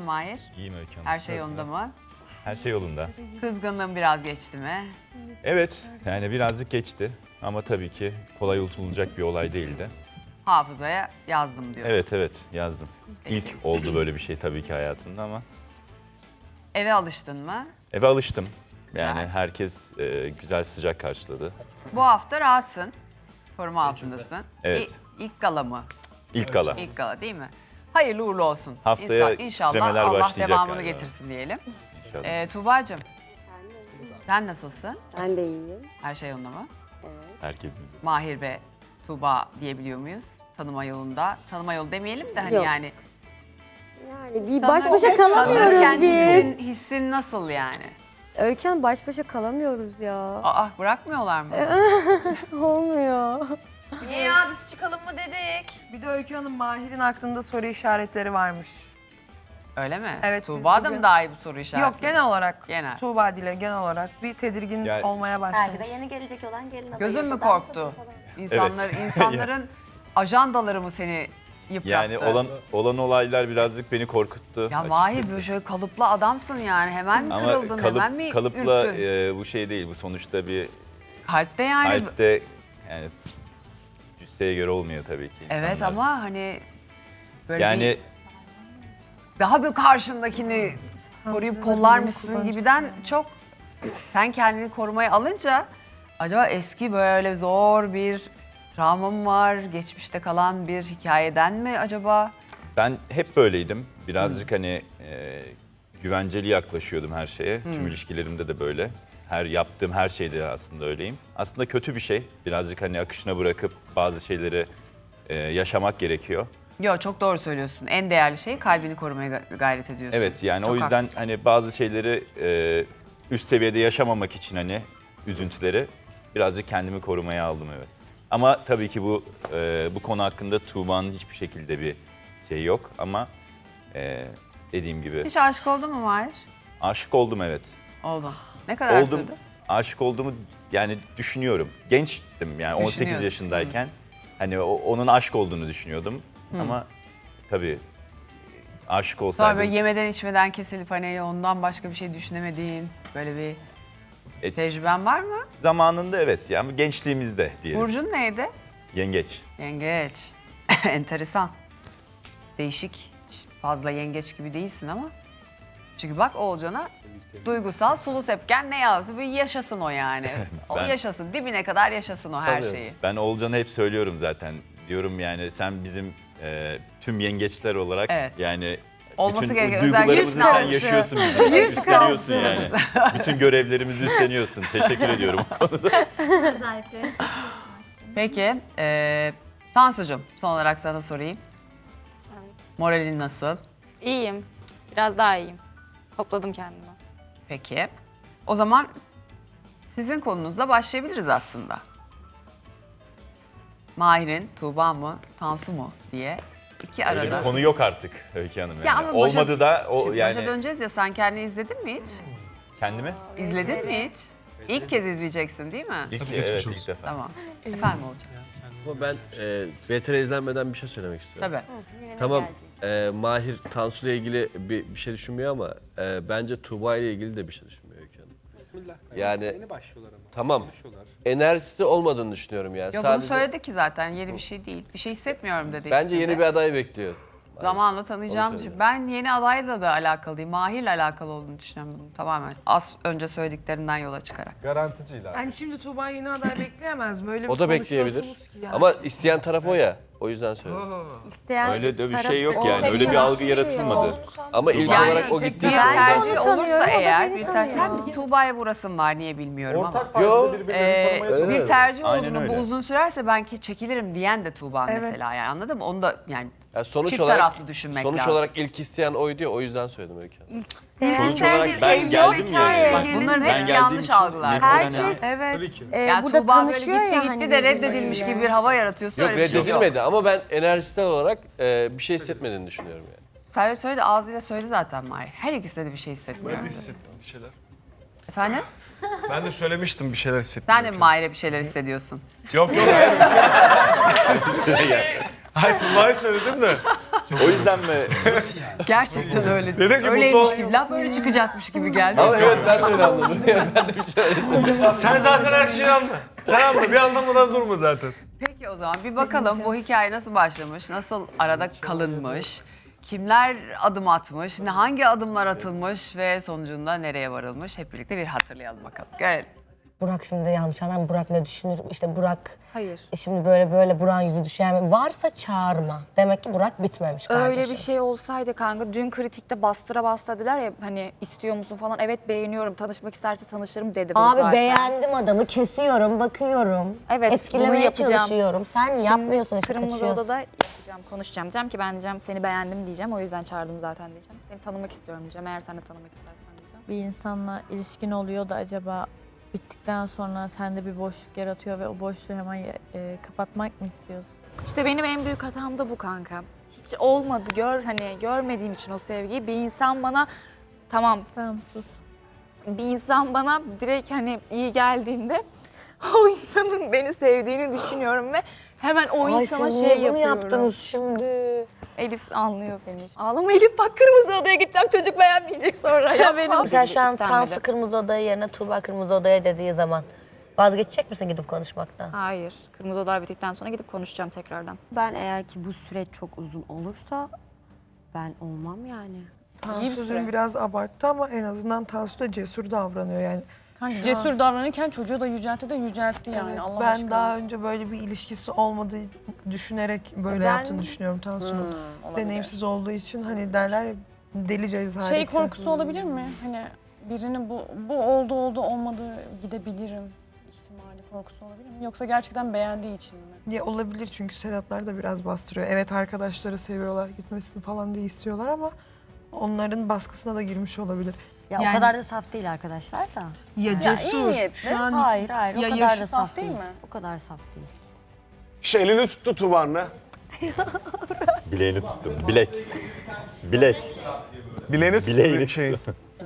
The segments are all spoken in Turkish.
Mahir? İyiyim Öykü Hanım. Her şey Nasılsınız? yolunda mı? Her şey yolunda. Kızgınlığın biraz geçti mi? Evet, yani birazcık geçti. Ama tabii ki kolay unutulacak bir olay değildi. Hafızaya yazdım diyorsun. Evet evet yazdım. Peki. İlk oldu böyle bir şey tabii ki hayatımda ama Eve alıştın mı? eve alıştım. Yani Güzel. herkes e, güzel sıcak karşıladı. Bu hafta rahatsın. Koruma altındasın. Evet. İ- ilk gala mı? İlk gala. İlk gala değil mi? Hayırlı uğurlu olsun. Haftaya İnsa- İnşallah titremeler Allah başlayacak devamını galiba. getirsin diyelim. İnşallah. Ee, Tuğba'cığım sen nasılsın? Ben de iyiyim. Her şey yolunda mı? Herkes biliyor. Mahir ve Tuğba diyebiliyor muyuz? Tanıma yolunda. Tanıma yolu demeyelim de hani Yok. yani. Yani bir baş başa kalamıyoruz biz. Hissin, hissin nasıl yani? Öykü baş başa kalamıyoruz ya. Aa bırakmıyorlar mı? Olmuyor. Niye ya biz çıkalım mı dedik? Bir de Öykü Hanım Mahir'in aklında soru işaretleri varmış. Öyle mi? Evet, Tuğba biz da mı daha iyi bu soru işareti? Yok genel olarak. Genel. Tuğba Dile genel olarak bir tedirgin Yani- olmaya Belki başlamış. de yeni gelecek olan gelin adayı. Gözün mü korktu? falan. İnsanlar, insanların ajandaları mı seni yıprattı? Yani olan olan olaylar birazcık beni korkuttu. Ya açıkçası. Mahir böyle şöyle kalıplı adamsın yani. Hemen mi kırıldın, kalıp, hemen mi kalıpla ürktün? e, bu şey değil. Bu sonuçta bir Kalpte yani. kalpte yani cüsseye göre olmuyor tabii ki. Evet ama hani böyle yani bir, daha bir karşındakini koruyup kollarmışsın gibiden çok sen kendini korumaya alınca acaba eski böyle zor bir travmam var, geçmişte kalan bir hikayeden mi acaba? Ben hep böyleydim. Birazcık hani e, güvenceli yaklaşıyordum her şeye. Tüm ilişkilerimde de böyle. Her yaptığım her şeyde aslında öyleyim. Aslında kötü bir şey. Birazcık hani akışına bırakıp bazı şeyleri e, yaşamak gerekiyor. Yok çok doğru söylüyorsun. En değerli şey kalbini korumaya ga- gayret ediyorsun. Evet yani Çok o yüzden haklısın. hani bazı şeyleri e, üst seviyede yaşamamak için hani üzüntüleri birazcık kendimi korumaya aldım evet. Ama tabii ki bu e, bu konu hakkında Tuğba'nın hiçbir şekilde bir şey yok ama e, dediğim gibi Hiç aşık oldun mu Mahir? aşık oldum evet. Oldun. Ne kadar Oldum. sürdü? Aşık olduğumu yani düşünüyorum. Gençtim yani 18 Düşünüyorsun. yaşındayken. Hani o- onun aşk olduğunu düşünüyordum. Ama tabii aşık Sonra olsaydım böyle yemeden içmeden kesilip hani ondan başka bir şey düşünemediğin böyle bir E- tecrüben var mı? zamanında evet yani gençliğimizde diyelim. Burcun neydi? Yengeç. Yengeç. Enteresan. Değişik. Hiç Fazla yengeç gibi değilsin ama. Çünkü bak Oğulcan'a duygusal sulu sepken ne yazdı? Bir yaşasın o yani. O Ben- yaşasın. Dibine kadar yaşasın o her Tabii. şeyi. Ben Oğulcan'a hep söylüyorum zaten. Diyorum yani sen bizim e, tüm yengeçler olarak Evet. yani Olması bütün gereken duygularımızı sen yüz yaşıyorsun bizim. Yüz üstleniyorsun kalsın. yani. bütün görevlerimizi üstleniyorsun. Teşekkür ediyorum. Peki. E, Tansucuğum son olarak sana sorayım. Moralin nasıl? İyiyim. Biraz daha iyiyim. Topladım kendimi. Peki. O zaman sizin konunuzla başlayabiliriz aslında. Mahir'in Tuğba mı, Tansu mu diye iki Öyle arada. bir konu yok artık Öykü Hanım yani. Ya ama başa- Olmadı da o Şimdi yani başa döneceğiz ya sen kendini izledin mi hiç? kendimi İzledin mi hiç? İlk kez izleyeceksin değil mi? ilk evet ilk defa. Tamam. Efendim olacak. Ama ben e, VTR izlenmeden bir şey söylemek istiyorum. Tabii. Tamam e, Mahir Tansu ile ilgili bir, bir şey düşünmüyor ama e, bence Tuğba ile ilgili de bir şey düşünmüyor Öykü Hanım. Bismillah. Yani- Yeni başlıyorlar ama. Tamam. Konuşuyorlar. Enerjisi olmadığını düşünüyorum yani. Yok bunu söyledi ki zaten yeni bir şey değil. Bir şey hissetmiyorum dedi. Bence yeni de. bir aday bekliyor. Zamanla tanıyacağım. Onu. Ben yeni adayla da alakalı değil. Mahir'le alakalı olduğunu düşünüyorum bunu tamamen. Az önce söylediklerinden yola çıkarak. Garanticiler. Yani şimdi Tuğba yeni aday bekleyemez. Böyle O bir da bekleyebilir. ki yani. Ama isteyen taraf o ya. O yüzden söyledim. İsteyen Öyle de bir taraf şey yok yani. Öyle bir algı yaratılmadı. Ama ilk Yani olarak o tek gittiği Bir ondan tercih onu olursa tanıyorum, o da eğer, beni bir tercih, sen tanıyor. bir Tuğba'ya vurasın var niye bilmiyorum ama. Ortak Yo. birbirlerini Ee, tanımaya Evet. çalışıyor. bir tercih Aynen olduğunu bu öyle. uzun sürerse ben ki çekilirim diyen de Tuğba Evet. mesela yani anladın mı? Onu da yani Yani sonuç Çift olarak taraflı düşünmek sonuç lazım. olarak ilk isteyen oydu ya o yüzden söyledim Öykü Hanım. İlk isteyen Sonuç olarak bir ben şey geldim yok ya. ki. Bak Gelin bunların Ben hepsi geldiğim yanlış için algılar. net olan herkes Evet. e, Yani burada Tuğba böyle tanışıyor gitti ya gitti hani de reddedilmiş gibi bir hava yaratıyorsa Yok öyle bir şey yok. reddedilmedi ama ben enerjisel olarak e, bir şey hissetmediğini düşünüyorum yani. Söyle söyledi ağzıyla söyledi zaten Mahir. Her ikisinde de bir şey hissetmiyor. Ben de hissettim bir şeyler. Efendim? Ben de söylemiştim bir şeyler hissettim. Sen de mi Mahir'e bir şeyler hissediyorsun? Yok yok hayır. hayır Tuğba'yı söyledim de. O yüzden mi? Gerçekten öyle. Dedim ki Öyleymiş mutlu gibi. Laf böyle çıkacakmış gibi geldi. Ama evet ben de öyle anladım. ben de bir şey Sen zaten her şeyi anla. Sen anla. Bir anlamadan durma zaten. Peki o zaman bir bakalım bu hikaye nasıl başlamış, nasıl arada kalınmış, kimler adım atmış, ne- hangi adımlar atılmış ve sonucunda nereye varılmış hep birlikte bir hatırlayalım bakalım. Görelim. Burak şimdi yanlış anlam. Burak ne düşünür? İşte Burak Hayır. e şimdi böyle böyle Burak'ın yüzü düşer mi? Varsa çağırma. Demek ki Burak bitmemiş kardeşim. Öyle bir şey olsaydı kanka dün kritikte bastıra bastıra dediler ya hani istiyor musun falan evet beğeniyorum tanışmak isterse tanışırım dedi bu Abi zaten. beğendim adamı. Kesiyorum, bakıyorum. Evet, bunu Etkilemeye yapacağım. çalışıyorum. Sen Şimdi yapmıyorsun işte Kırmızı kaçıyorsun. Oda'da yapacağım, konuşacağım. Diyeceğim ki ben diyeceğim seni beğendim diyeceğim. O yüzden çağırdım zaten diyeceğim. Seni tanımak istiyorum diyeceğim. Eğer sen de tanımak istersen diyeceğim. bir insanla ilişkin oluyor da acaba bittikten sonra sende bir boşluk yaratıyor ve o boşluğu hemen e, kapatmak mı istiyorsun? İşte benim en büyük hatam da bu kanka. Hiç olmadı gör hani görmediğim için o sevgiyi bir insan bana tamam Tamam sus. bir insan bana direkt hani iyi geldiğinde o insanın beni sevdiğini düşünüyorum ve hemen o Ay insana siz şey niye bunu yapıyorum. yaptınız şimdi? Elif anlıyor beni. Ağlama Elif bak kırmızı odaya gideceğim çocuk beğenmeyecek sonra. Ya benim. Mesela şu an İstenmedi. Tansu Kırmızı Oda'ya yerine Tuğba Kırmızı Oda'ya dediği zaman vazgeçecek misin gidip konuşmaktan? Hayır. Kırmızı odalar bittikten sonra gidip konuşacağım tekrardan. Ben eğer ki bu süreç çok uzun olursa ben olmam yani. Tansu dün biraz abarttı ama en azından Tansu da cesur davranıyor yani. Kanka Şu cesur davranırken çocuğu da yüceltti de yüceltti yani Evet, Allah ben aşkına. daha önce böyle bir ilişkisi olmadığı düşünerek böyle Ben- yaptığını düşünüyorum Tansu'nun. Hmm, olabilir. Deneyimsiz olduğu için hani derler ya deli cezareti. Şey korkusu olabilir mi? Hani birinin bu bu oldu oldu olmadı gidebilirim ihtimali korkusu olabilir mi? Yoksa gerçekten beğendiği için mi? Ya olabilir çünkü Sedatlar da biraz bastırıyor. Evet arkadaşları seviyorlar gitmesini falan diye istiyorlar ama onların baskısına da girmiş olabilir. Ya Yani- o kadar da saf değil arkadaşlar da. Ya iyi niyetli. Şu an Hayır hayır Ya o kadar yaşı da saf saf değil değil. mi? O kadar saf değil. İşte elini tuttu Tubar'la. Bileğini tuttum. Bilek. Bilek. Bileğini tuttu. Bileğini Şey.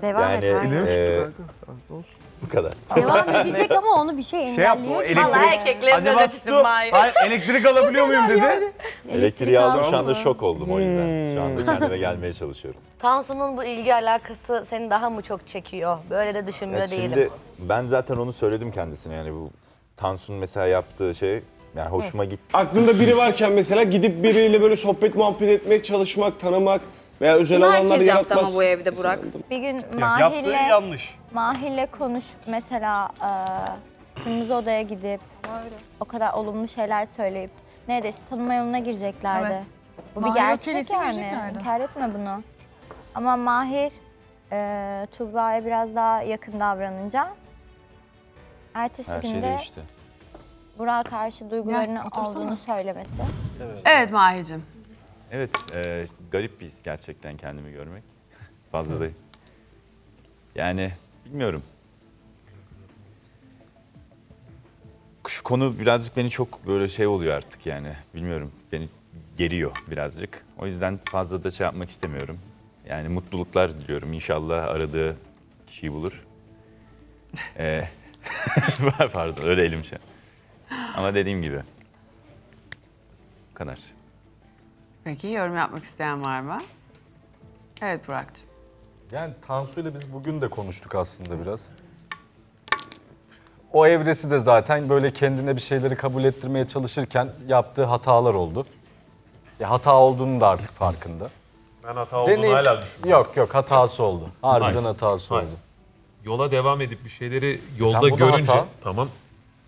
Devam Yani et. Elini Ee, tuttu kanka. Ne olsun? bu kadar. Devam edecek ama onu bir şey Şey yaptı engelliyor. o ki. elektrik. Acaba tuttu. Hayır elektrik alabiliyor muyum dedi. Elektriği aldım şu anda şok oldum o yüzden. Şu anda kendime gelmeye çalışıyorum. Tansu'nun bu ilgi alakası seni daha mı çok çekiyor? Böyle de düşünmüyor Ya değilim. şimdi ben zaten onu söyledim kendisine yani bu Tansu'nun mesela yaptığı şey yani hoşuma gitti. Aklında biri varken mesela gidip biriyle böyle sohbet muhabbet etmeye çalışmak, tanımak veya özel Bunu alanlar herkes yaptı yaratmaz. ama bu evde Burak. Bir gün Yaptığı Mahir'le yanlış. Mahir'le konuşup mesela e, Kırmızı Oda'ya gidip o kadar olumlu şeyler söyleyip neredeyse tanıma yoluna gireceklerdi. Evet. Bu bir Mahir gerçek ötelesi yani. gireceklerdi. İnkar etme bunu. Ama Mahir e, Tuğba'ya biraz daha yakın davranınca ertesi Her şey günde değişti. Burak'a karşı duygularının otursana. olduğunu söylemesi. Evet Mahir'cim. Evet e, garip bir his gerçekten kendimi görmek. Fazla da. Yani bilmiyorum. Şu konu birazcık beni çok böyle şey oluyor artık yani. Bilmiyorum beni geriyor birazcık. O yüzden fazla da şey yapmak istemiyorum. Yani mutluluklar diliyorum. İnşallah aradığı kişiyi bulur. Ee, pardon öyle elim şey. Ama dediğim gibi. Bu kadar. Peki yorum yapmak isteyen var mı? Evet Burak'cığım. Yani Tansu ile biz bugün de konuştuk aslında biraz. O evresi de zaten böyle kendine bir şeyleri kabul ettirmeye çalışırken yaptığı hatalar oldu. Ya hata olduğunu da artık farkında. Ben hata olduğunu Deneyim- hala düşünüyorum. Yok yok hatası oldu. Harbiden Hayır. hatası Hayır. oldu. Yola devam edip bir şeyleri yolda Tamam, bu da görünce hata. tamam.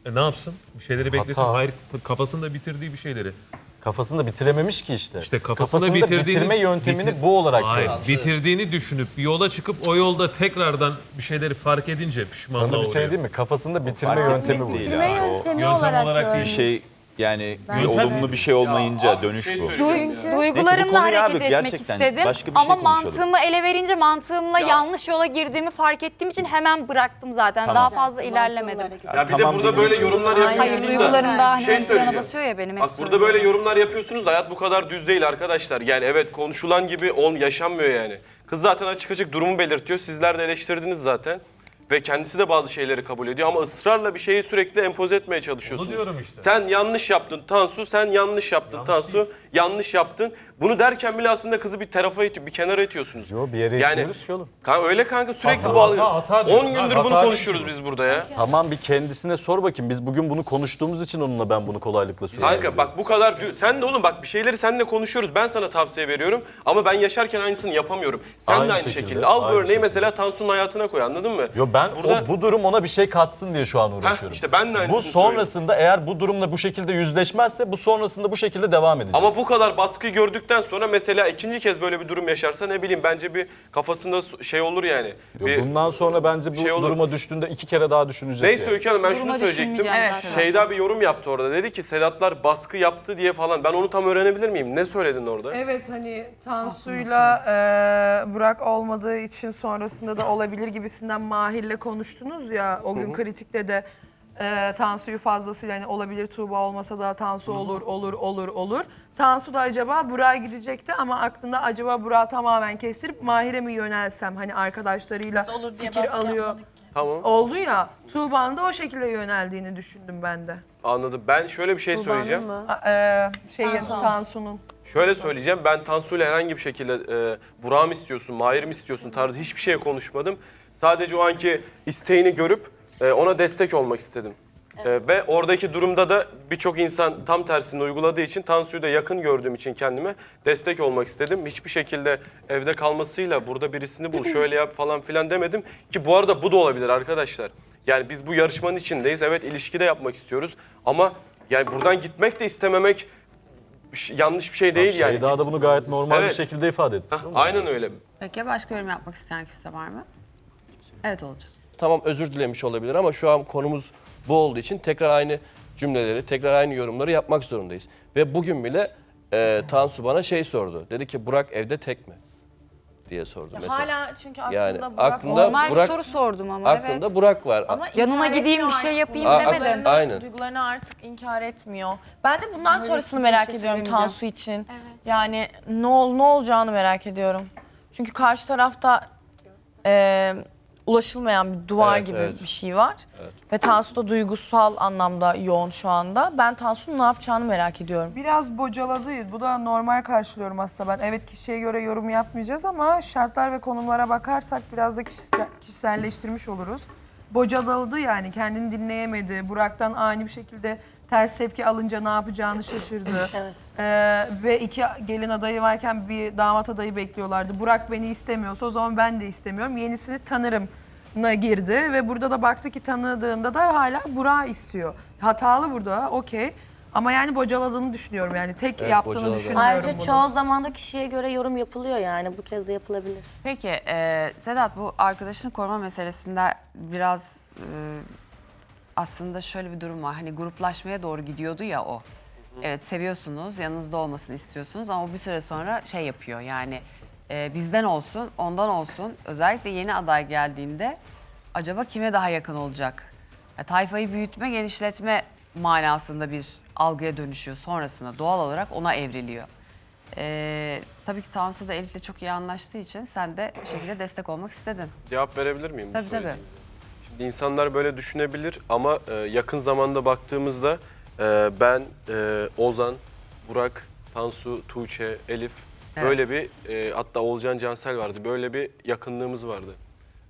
E ne yapsın? Bir şeyleri beklesin. Hata. Hayır kafasında bitirdiği bir şeyleri. Kafasında bitirememiş ki işte. İşte kafasında, Kafasında bitirdiğini bitirme yöntemini bitir- bu olarak Hayır, bitirdiğini düşünüp bir yola çıkıp o yolda tekrardan bir şeyleri fark edince pişmanlığa Sana bir şey uğruyor. değil mi? Kafasında bitirme yöntemi bu. değil Bitirme yöntemi yöntem olarak, olarak görmüş. bir şey yani bir Yöntem- olumlu bir şey olmayınca dönüş bu. Duy- duygularımla konuyu hareket abi etmek gerçekten istedim. başka bir şey Ama konuşalım. mantığımı ele verince mantığımla yanlış yola girdiğimi fark ettiğim için hemen bıraktım zaten. Tamam. Daha fazla ilerlemedim. Ya bir Tamam de burada böyle yorumlar Hayır yapıyorsunuz da. duygularım daha hani şey ön plana söyleyeceğim. basıyor ya benim. hep Bak burada böyle yorumlar yapıyorsunuz da hayat bu kadar düz değil arkadaşlar. Yani evet konuşulan gibi ol, yaşanmıyor yani. Kız zaten açık açık durumu belirtiyor. Sizler de eleştirdiniz zaten. Ve kendisi de bazı şeyleri kabul ediyor ama ısrarla bir şeyi sürekli empoze etmeye çalışıyorsunuz. Onu diyorum işte. Sen yanlış yaptın Tansu, sen yanlış yaptın Tansu, yanlış yaptın. Bunu derken bile aslında kızı bir tarafa itiyor, bir kenara itiyorsunuz. Yo bir yere Yani- ki oğlum. Kanka öyle kanka sürekli Hata, bağlıyor. hata, hata 10 diyorsun gündür abi, bunu hata konuşuyoruz biz burada ya. Tamam bir kendisine sor bakayım. Biz bugün bunu konuştuğumuz için onunla ben bunu kolaylıkla söylüyorum. Kanka bak bu kadar sen de oğlum bak bir şeyleri seninle konuşuyoruz. Ben sana tavsiye veriyorum ama ben yaşarken aynısını yapamıyorum. Sen Aynı de aynı şekilde, şekilde. Al bu örneği şekilde. mesela Tansu'nun hayatına koy anladın mı? Yo ben Burada- o, bu durum ona bir şey katsın diye şu an uğraşıyorum. işte ben de Bu sonrasında eğer bu durumla bu şekilde yüzleşmezse bu sonrasında bu şekilde devam edecek. Ama bu kadar baskı gördükten sonra mesela ikinci kez böyle bir durum yaşarsa ne bileyim bence bir kafasında şey olur yani. Bir, Bundan sonra bence bu şey olur. duruma düştüğünde iki kere daha düşünecek. Neyse yani. Öykü Hanım ben şunu Duruma söyleyecektim. düşünmeyeceğim Evet. zaten. Şeyda bir yorum yaptı orada. Dedi ki Sedatlar baskı yaptı diye falan. Ben onu tam öğrenebilir miyim? Ne söyledin orada? Evet hani Tansu'yla e, Burak olmadığı için sonrasında da olabilir gibisinden Mahir'le konuştunuz ya. O gün kritikte de e, Tansu'yu fazlasıyla hani olabilir Tuğba olmasa da Tansu olur olur olur olur. Tansu da acaba Burak'a gidecekti ama aklında acaba Burak'ı tamamen kestirip Mahir'e mi yönelsem hani arkadaşlarıyla olur diye fikir baskı alıyor. yapmadık Tamam Oldu ya Tuğba'nın da o şekilde yöneldiğini düşündüm ben de. anladım. Ben şöyle bir şey söyleyeceğim. A- e, şeyin Tansu'nun. Şöyle söyleyeceğim. Ben Tansu'yla herhangi bir şekilde e, Burak'ı mı istiyorsun, Mahir'i mi istiyorsun tarzı hiçbir şey konuşmadım. Sadece o anki isteğini görüp e, ona destek olmak istedim. E, ve oradaki durumda da birçok insan tam tersini uyguladığı için Tansu'yu da yakın gördüğüm için kendime destek olmak istedim. Hiçbir şekilde evde kalmasıyla burada birisini bul, şöyle yap falan filan demedim. Ki bu arada bu da olabilir arkadaşlar. Yani biz bu yarışmanın içindeyiz. Evet ilişki de yapmak istiyoruz. Ama yani buradan gitmek de istememek ş- yanlış bir şey değil yani. Şeyda da bunu gayet normal Evet. bir şekilde ifade etti. Hah, aynen öyle. Peki başka yorum yapmak isteyen kimse var mı? Evet olacak. Tamam özür dilemiş olabilir ama şu an konumuz bu olduğu için tekrar aynı cümleleri, tekrar aynı yorumları yapmak zorundayız. Ve bugün bile e, Tansu bana şey sordu. Dedi ki Burak evde tek mi? diye sordu mesela. Hala çünkü aklında Yani Burak aklında Normal Burak- bir soru sordum ama Aklında evet. Burak var. Ama Yanına inkar gideyim, etmiyor bir şey artık yapayım bunu. demedim. Duygularını- Aynen. Duygularını artık inkar etmiyor. Ben de bundan Öyle sonrasını merak şey ediyorum söylemeyeceğim. Tansu için. Yani ne ol ne olacağını merak ediyorum. Çünkü karşı tarafta e, ulaşılmayan bir duvar Evet, gibi evet. bir şey var. Ve Tansu da duygusal anlamda yoğun şu anda. Ben Tansu'nun ne yapacağını merak ediyorum. Biraz bocaladı. Bu da normal karşılıyorum aslında ben. Evet kişiye göre yorum yapmayacağız ama şartlar ve konumlara bakarsak biraz da kişisel- kişiselleştirmiş oluruz. Bocaladı yani kendini dinleyemedi. Burak'tan ani bir şekilde ters tepki alınca ne yapacağını şaşırdı. Evet. Ee, ve iki gelin adayı varken bir damat adayı bekliyorlardı. Burak beni istemiyorsa o zaman ben de istemiyorum. Yenisini tanırım na girdi ve burada da baktı ki tanıdığında da hala Burak'ı istiyor. Hatalı burada okey ama yani bocaladığını düşünüyorum yani tek Evet, yaptığını bocaladı. düşünmüyorum Ayrıca bunu. çoğu zaman da kişiye göre yorum yapılıyor yani. Bu kez de yapılabilir. Peki e, Sedat bu arkadaşını koruma meselesinde biraz e, aslında şöyle bir durum var. Hani gruplaşmaya doğru gidiyordu ya o. Evet seviyorsunuz, yanınızda olmasını istiyorsunuz ama bir süre sonra şey yapıyor yani e, bizden olsun, ondan olsun. Özellikle yeni aday geldiğinde acaba kime daha yakın olacak? Ya, tayfayı büyütme, genişletme manasında bir algıya dönüşüyor sonrasında doğal olarak ona evriliyor. Ee, tabii ki Tansu da Elif'le çok iyi anlaştığı için sen de bir şekilde destek olmak istedin. Cevap verebilir miyim? bu Tabii, tabii. söylediğinize? İnsanlar böyle düşünebilir ama e, yakın zamanda baktığımızda e, ben, e, Ozan, Burak, Tansu, Tuğçe, Elif Evet. böyle bir e, hatta Olcan Cansel vardı. Böyle bir yakınlığımız vardı.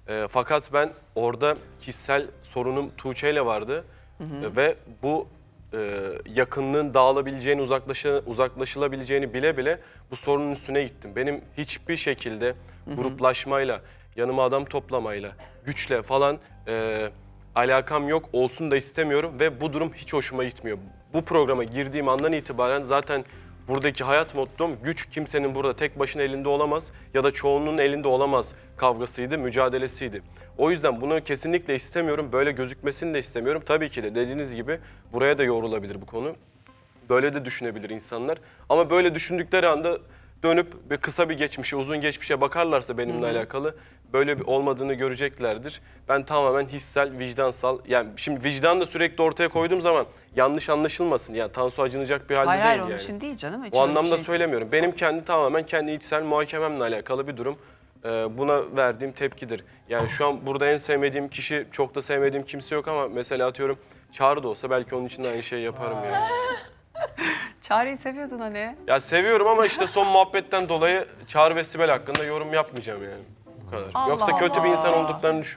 E, fakat ben orada kişisel sorunum Tuğçe ile vardı E, ve bu e, yakınlığın dağılabileceğini, uzaklaşa, uzaklaşılabileceğini bile bile bu sorunun üstüne gittim. Benim hiçbir şekilde gruplaşmayla, yanıma adam toplamayla, güçle falan e, alakam yok, olsun da istemiyorum ve bu durum hiç hoşuma gitmiyor. Bu programa girdiğim andan itibaren zaten buradaki hayat mottom güç kimsenin burada tek başına elinde olamaz ya da çoğunluğun elinde olamaz kavgasıydı, mücadelesiydi. O yüzden bunu kesinlikle istemiyorum, böyle gözükmesini de istemiyorum. Tabii ki de dediğiniz gibi buraya da yorulabilir bu konu. Böyle de düşünebilir insanlar. Ama böyle düşündükleri anda dönüp bir kısa bir geçmişe, uzun geçmişe bakarlarsa benimle alakalı böyle bir olmadığını göreceklerdir. Ben tamamen hissel, vicdansal, yani şimdi vicdan da sürekli ortaya koyduğum zaman yanlış anlaşılmasın. Yani Tansu acınacak bir halde hayır değil hayır onun yani. için değil canım. Hiç O anlamda şey- söylemiyorum. Benim kendi tamamen kendi içsel muhakememle alakalı bir durum. Ee, buna verdiğim tepkidir. Yani şu an burada en sevmediğim kişi, çok da sevmediğim kimse yok ama mesela atıyorum Çağrı da olsa belki onun için de aynı şeyi yaparım yani. Çağrı'yı seviyorsun hani. Ya seviyorum ama işte son muhabbetten dolayı Çağrı ve Sibel hakkında yorum yapmayacağım yani. Bu kadar. Allah Yoksa kötü bir insan Allah. olduklarını düşünmüyorum.